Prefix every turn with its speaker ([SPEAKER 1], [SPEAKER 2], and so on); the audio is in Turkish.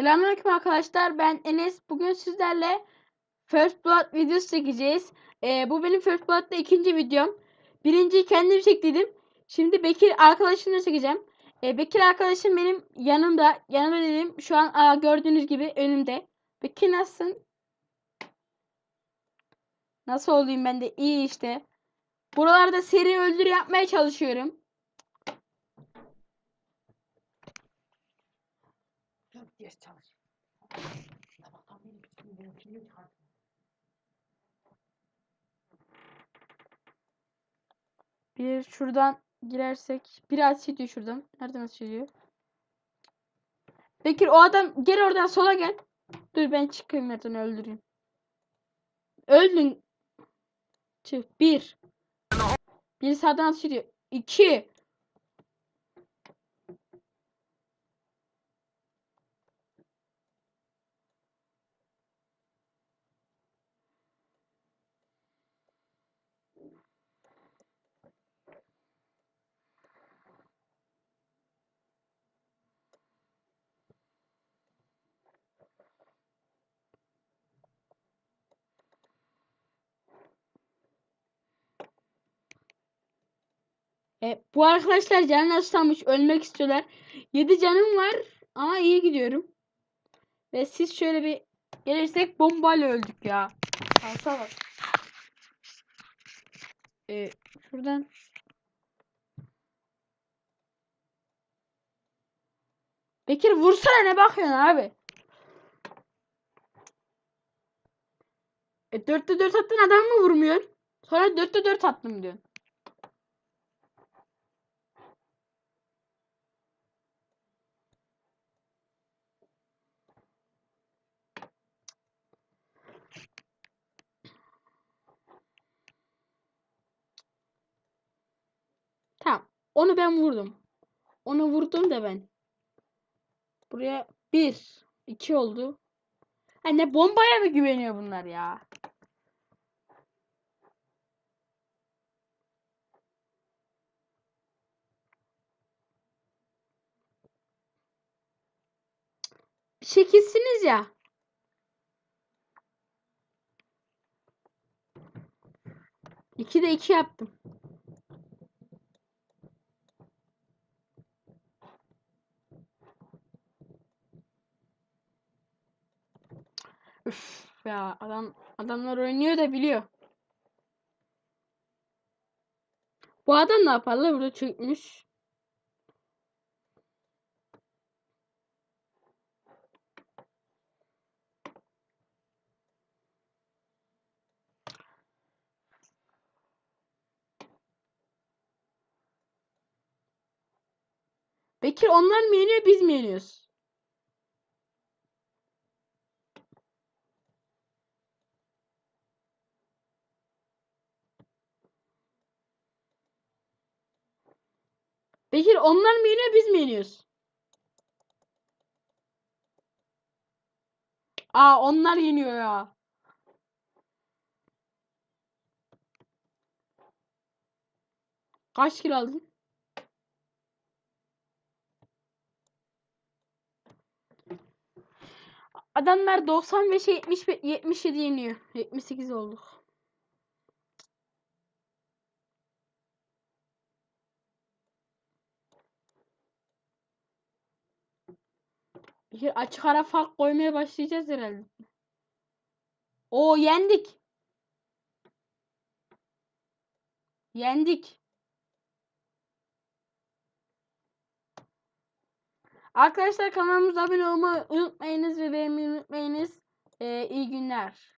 [SPEAKER 1] Selamünaleyküm arkadaşlar. Ben Enes. Bugün sizlerle First Blood videosu çekeceğiz. Ee, bu benim First Blood'da ikinci videom. Birinciyi kendim çektiydim. Şimdi Bekir arkadaşımla çekeceğim. Ee, Bekir arkadaşım benim yanımda. Yanımda dedim şu an aa, gördüğünüz gibi önümde. Bekir nasılsın? Nasıl olayım ben de? İyi işte. Buralarda seri öldür yapmaya çalışıyorum.
[SPEAKER 2] Diye çalış. Sabahtan beri bütün benimkini çıkarttım.
[SPEAKER 1] Bir şuradan girersek. Biraz şey diyor şuradan. Nereden açılıyor? Bekir o adam gel oradan sola gel. Dur ben çıkayım nereden öldüreyim. Öldün. Çık. Bir. Bir sağdan açılıyor. İki. E, bu arkadaşlar canına susamış ölmek istiyorlar. 7 canım var ama iyi gidiyorum. Ve siz şöyle bir gelirsek bombayla öldük ya. Alsa bak. E, şuradan. Bekir vursana ne bakıyorsun abi? E, dörtte dört attın adam mı vurmuyorsun? Sonra dörtte dört attım diyorsun. Onu ben vurdum. Onu vurdum da ben. Buraya bir, iki oldu. Ha ne bombaya mı güveniyor bunlar ya? Şekilsiniz ya. İki de iki yaptım. Üf ya adam adamlar oynuyor da biliyor. Bu adam ne yaparlar burada çökmüş. Bekir onlar mı yeniyor biz mi yeniyoruz? Bekir onlar mı yeniyor biz mi yeniyoruz? Aa onlar yeniyor ya. Kaç kilo aldın? Adamlar 95 70 77 yeniyor. 78 olduk. Açık ara fark koymaya başlayacağız herhalde. O yendik. Yendik. Arkadaşlar kanalımıza abone olmayı unutmayınız ve beğenmeyi unutmayınız. Ee, iyi günler.